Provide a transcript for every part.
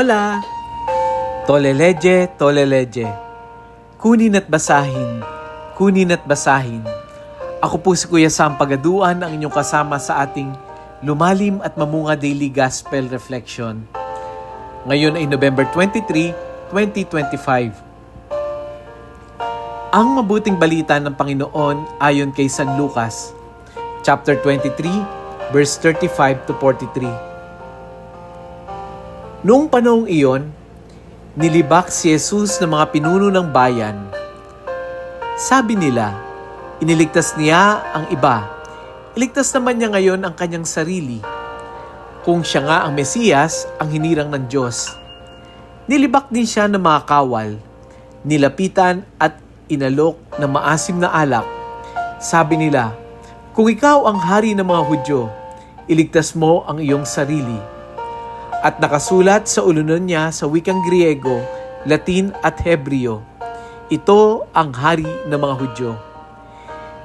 Hola! Toleleje, toleleje. Kunin at basahin, kunin at basahin. Ako po si Kuya Sam Pagaduan, ang inyong kasama sa ating lumalim at mamunga daily gospel reflection. Ngayon ay November 23, 2025. Ang mabuting balita ng Panginoon ayon kay San Lucas, chapter 23, verse 35 to 43. Noong panahong iyon, nilibak si Jesus ng mga pinuno ng bayan. Sabi nila, iniligtas niya ang iba. Iligtas naman niya ngayon ang kanyang sarili. Kung siya nga ang Mesiyas, ang hinirang ng Diyos. Nilibak din siya ng mga kawal. Nilapitan at inalok ng maasim na alak. Sabi nila, kung ikaw ang hari ng mga Hudyo, iligtas mo ang iyong sarili at nakasulat sa ulunan niya sa wikang Griego, Latin at Hebreo. Ito ang hari ng mga Hudyo.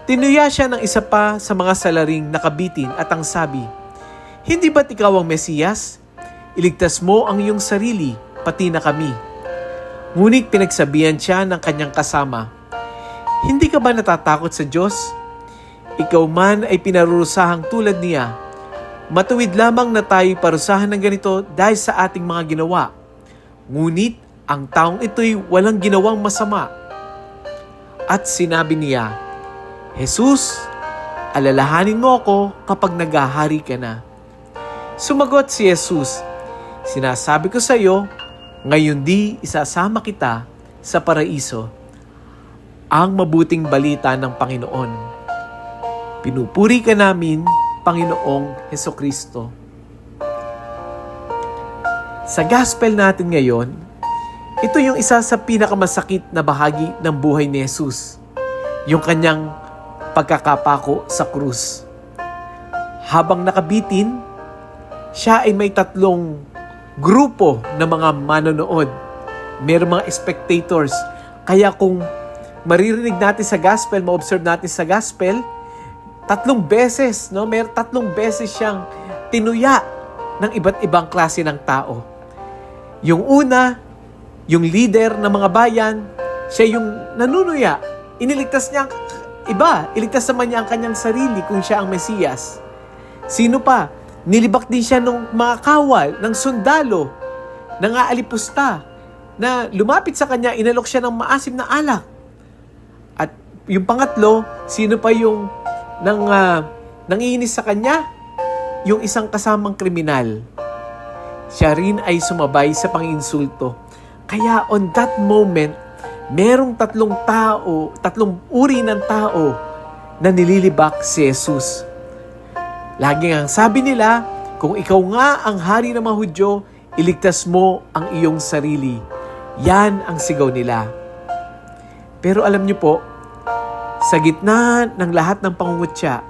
Tinuya siya ng isa pa sa mga salaring nakabitin at ang sabi, Hindi ba't ikaw ang Mesiyas? Iligtas mo ang iyong sarili, pati na kami. Ngunit pinagsabihan siya ng kanyang kasama, Hindi ka ba natatakot sa Diyos? Ikaw man ay pinarurusahang tulad niya Matuwid lamang na tayo parusahan ng ganito dahil sa ating mga ginawa. Ngunit ang taong ito'y walang ginawang masama. At sinabi niya, Jesus, alalahanin mo ako kapag nagahari ka na. Sumagot si Jesus, Sinasabi ko sa iyo, ngayon di isasama kita sa paraiso. Ang mabuting balita ng Panginoon. Pinupuri ka namin Panginoong Heso Kristo. Sa gospel natin ngayon, ito yung isa sa pinakamasakit na bahagi ng buhay ni Jesus. Yung kanyang pagkakapako sa krus. Habang nakabitin, siya ay may tatlong grupo ng mga manonood. Merong mga spectators. Kaya kung maririnig natin sa gospel, ma-observe natin sa gospel, tatlong beses, no? Mer tatlong beses siyang tinuya ng iba't ibang klase ng tao. Yung una, yung leader ng mga bayan, siya yung nanunuya. Iniligtas niya ang iba. Iligtas naman niya ang kanyang sarili kung siya ang Mesiyas. Sino pa? Nilibak din siya ng mga kawal, ng sundalo, ng aalipusta, na lumapit sa kanya, inalok siya ng maasim na alak. At yung pangatlo, sino pa yung nang uh, nangiinis sa kanya yung isang kasamang kriminal. Siya rin ay sumabay sa panginsulto. Kaya on that moment, merong tatlong tao, tatlong uri ng tao na nililibak si Jesus. Lagi ang sabi nila, kung ikaw nga ang hari ng mga Hudyo, iligtas mo ang iyong sarili. Yan ang sigaw nila. Pero alam niyo po, sa gitna ng lahat ng pangungutya,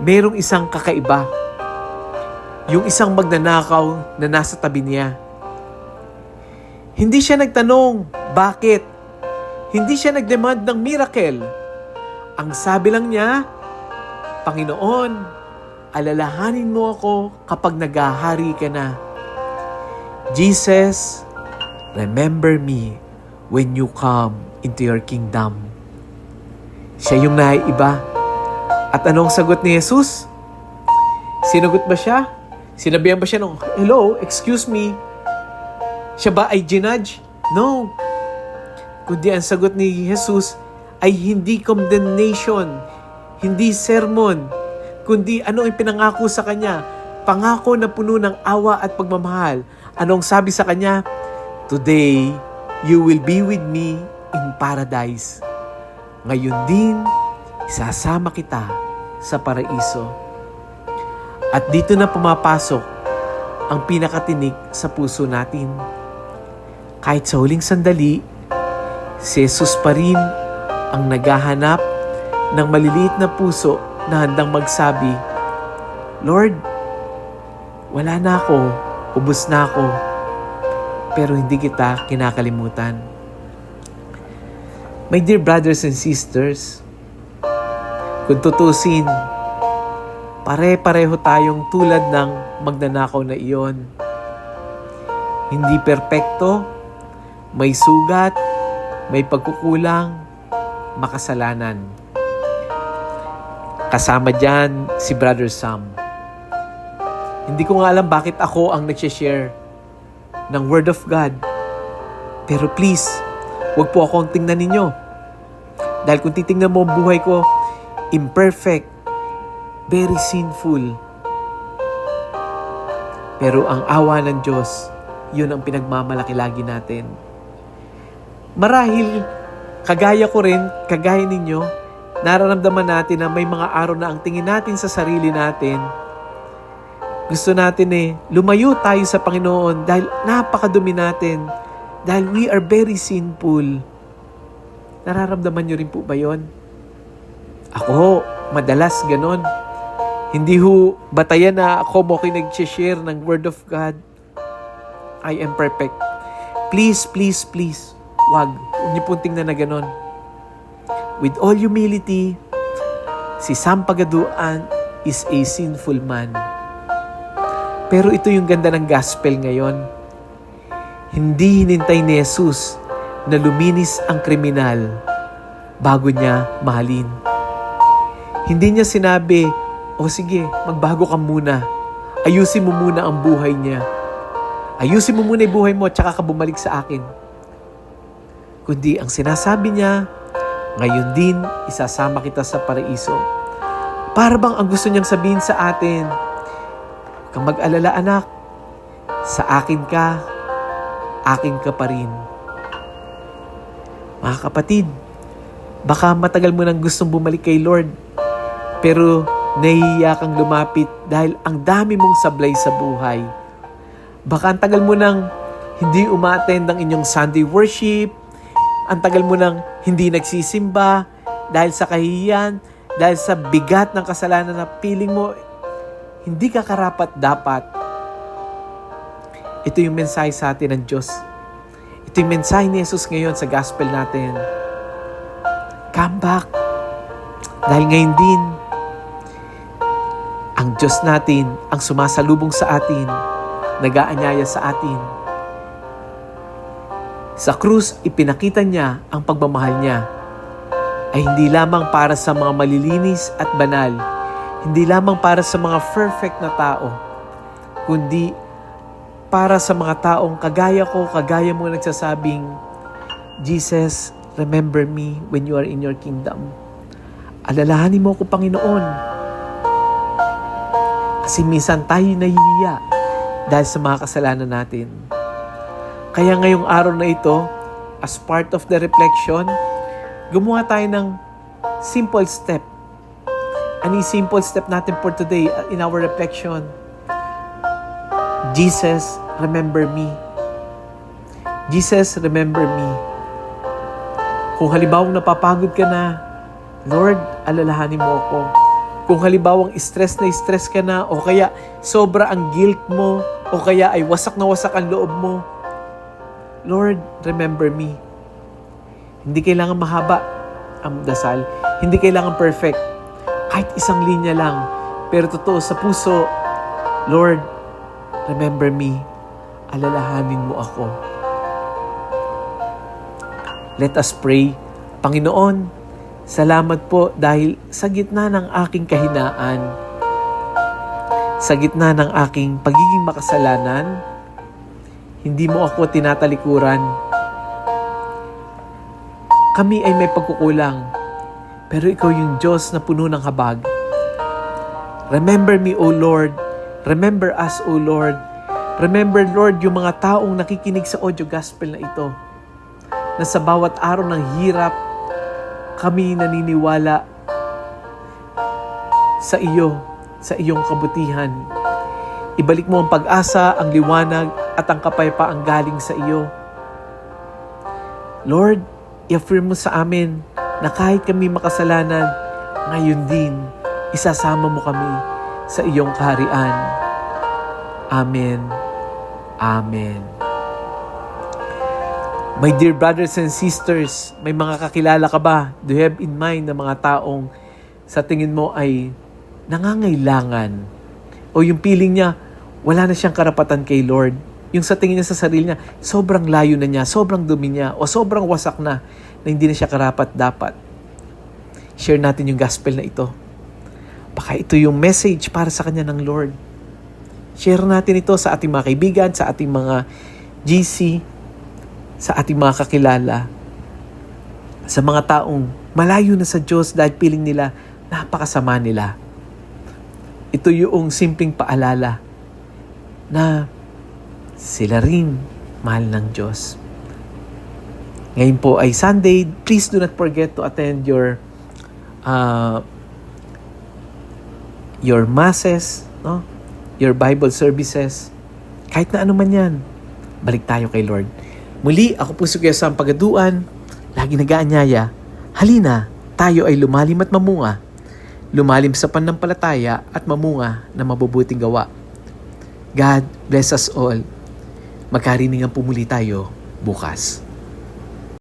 merong isang kakaiba. Yung isang magnanakaw na nasa tabi niya. Hindi siya nagtanong, bakit? Hindi siya nagdemand ng miracle. Ang sabi lang niya, Panginoon, alalahanin mo ako kapag nagahari ka na. Jesus, remember me when you come into your kingdom. Siya yung naiiba. At anong sagot ni Jesus? Sinagot ba siya? Sinabihan ba siya ng, Hello, excuse me? Siya ba ay ginudge? No. Kundi ang sagot ni Jesus ay hindi condemnation, hindi sermon, kundi ano ang pinangako sa kanya? Pangako na puno ng awa at pagmamahal. Anong sabi sa kanya? Today, you will be with me in paradise. Ngayon din, isasama kita sa paraiso. At dito na pumapasok ang pinakatinik sa puso natin. Kahit sa huling sandali, si Jesus pa rin ang naghahanap ng maliliit na puso na handang magsabi, Lord, wala na ako, ubus na ako, pero hindi kita kinakalimutan. My dear brothers and sisters, kung tutusin, pare-pareho tayong tulad ng magnanakaw na iyon. hindi perpekto, may sugat, may pagkukulang, makasalanan. Kasama dyan si Brother Sam. Hindi ko nga alam bakit ako ang nagsishare ng Word of God. Pero please, wag po akong tingnan ninyo. Dahil kung titingnan mo ang buhay ko, imperfect, very sinful. Pero ang awa ng Diyos, yun ang pinagmamalaki lagi natin. Marahil, kagaya ko rin, kagaya ninyo, nararamdaman natin na may mga araw na ang tingin natin sa sarili natin, gusto natin eh, lumayo tayo sa Panginoon dahil napakadumi natin, dahil we are very sinful. Nararamdaman nyo rin po ba yon? Ako, madalas ganon. Hindi ho batayan na ako mo kayo nag-share ng Word of God. I am perfect. Please, please, please, wag. Huwag niyo pong tingnan na ganon. With all humility, si Sam Pagaduan is a sinful man. Pero ito yung ganda ng gospel ngayon. Hindi hinintay ni Jesus na luminis ang kriminal bago niya mahalin. Hindi niya sinabi, o sige, magbago ka muna. Ayusin mo muna ang buhay niya. Ayusin mo muna yung buhay mo at saka ka bumalik sa akin. Kundi ang sinasabi niya, ngayon din isasama kita sa paraiso. Para bang ang gusto niyang sabihin sa atin, "Huwag kang mag-alala anak, sa akin ka, akin ka pa rin. Mga kapatid, baka matagal mo nang gustong bumalik kay Lord, pero nahihiya kang lumapit dahil ang dami mong sablay sa buhay. Baka ang tagal mo nang hindi umaattend ang inyong Sunday worship, ang tagal mo nang hindi nagsisimba dahil sa kahihiyan, dahil sa bigat ng kasalanan na piling mo, hindi ka karapat dapat. Ito yung mensahe sa atin ng Diyos. Ito yung mensahe ni Jesus ngayon sa gospel natin. Come back. Dahil ngayon din, ang Diyos natin ang sumasalubong sa atin, nag-aanyaya sa atin. Sa krus, ipinakita niya ang pagmamahal niya ay hindi lamang para sa mga malilinis at banal, hindi lamang para sa mga perfect na tao, kundi para sa mga taong kagaya ko, kagaya mo nagsasabing, Jesus, remember me when you are in your kingdom. Alalahanin mo ako, Panginoon. Kasi minsan tayo nahihiya dahil sa mga kasalanan natin. Kaya ngayong araw na ito, as part of the reflection, gumawa tayo ng simple step. Ano simple step natin for today uh, in our reflection? Jesus, remember me. Jesus, remember me. Kung halimbawa napapagod ka na, Lord, alalahanin mo ako. Kung halimbawa stress na stress ka na, o kaya sobra ang guilt mo, o kaya ay wasak na wasak ang loob mo, Lord, remember me. Hindi kailangan mahaba ang dasal. Hindi kailangan perfect. Kahit isang linya lang. Pero totoo sa puso, Lord, remember me. Alalahanin mo ako. Let us pray. Panginoon, salamat po dahil sa gitna ng aking kahinaan, sa gitna ng aking pagiging makasalanan, hindi mo ako tinatalikuran. Kami ay may pagkukulang, pero ikaw yung Diyos na puno ng habag. Remember me, O Lord. Remember us, O Lord. Remember, Lord, yung mga taong nakikinig sa audio gospel na ito, na sa bawat araw ng hirap, kami naniniwala sa iyo, sa iyong kabutihan. Ibalik mo ang pag-asa, ang liwanag, at ang kapayapaang galing sa iyo. Lord, i-affirm mo sa amin na kahit kami makasalanan, ngayon din, isasama mo kami sa iyong kaharian. Amen. Amen. My dear brothers and sisters, may mga kakilala ka ba? Do you have in mind na mga taong sa tingin mo ay nangangailangan o yung feeling niya wala na siyang karapatan kay Lord? yung sa tingin niya sa sarili niya, sobrang layo na niya, sobrang dumi niya, o sobrang wasak na, na hindi na siya karapat dapat. Share natin yung gospel na ito. Baka ito yung message para sa kanya ng Lord. Share natin ito sa ating mga kaibigan, sa ating mga GC, sa ating mga kakilala, sa mga taong malayo na sa Diyos dahil piling nila napakasama nila. Ito yung simpleng paalala na sila rin mahal ng Diyos. Ngayon po ay Sunday. Please do not forget to attend your uh, your masses, no? Your Bible services. Kahit na ano man yan, balik tayo kay Lord. Muli, ako po si Kuya Sam Pagaduan. Lagi nag-aanyaya. Halina, tayo ay lumalim at mamunga. Lumalim sa pananampalataya at mamunga na mabubuting gawa. God bless us all. Magkariningan pumuli tayo bukas.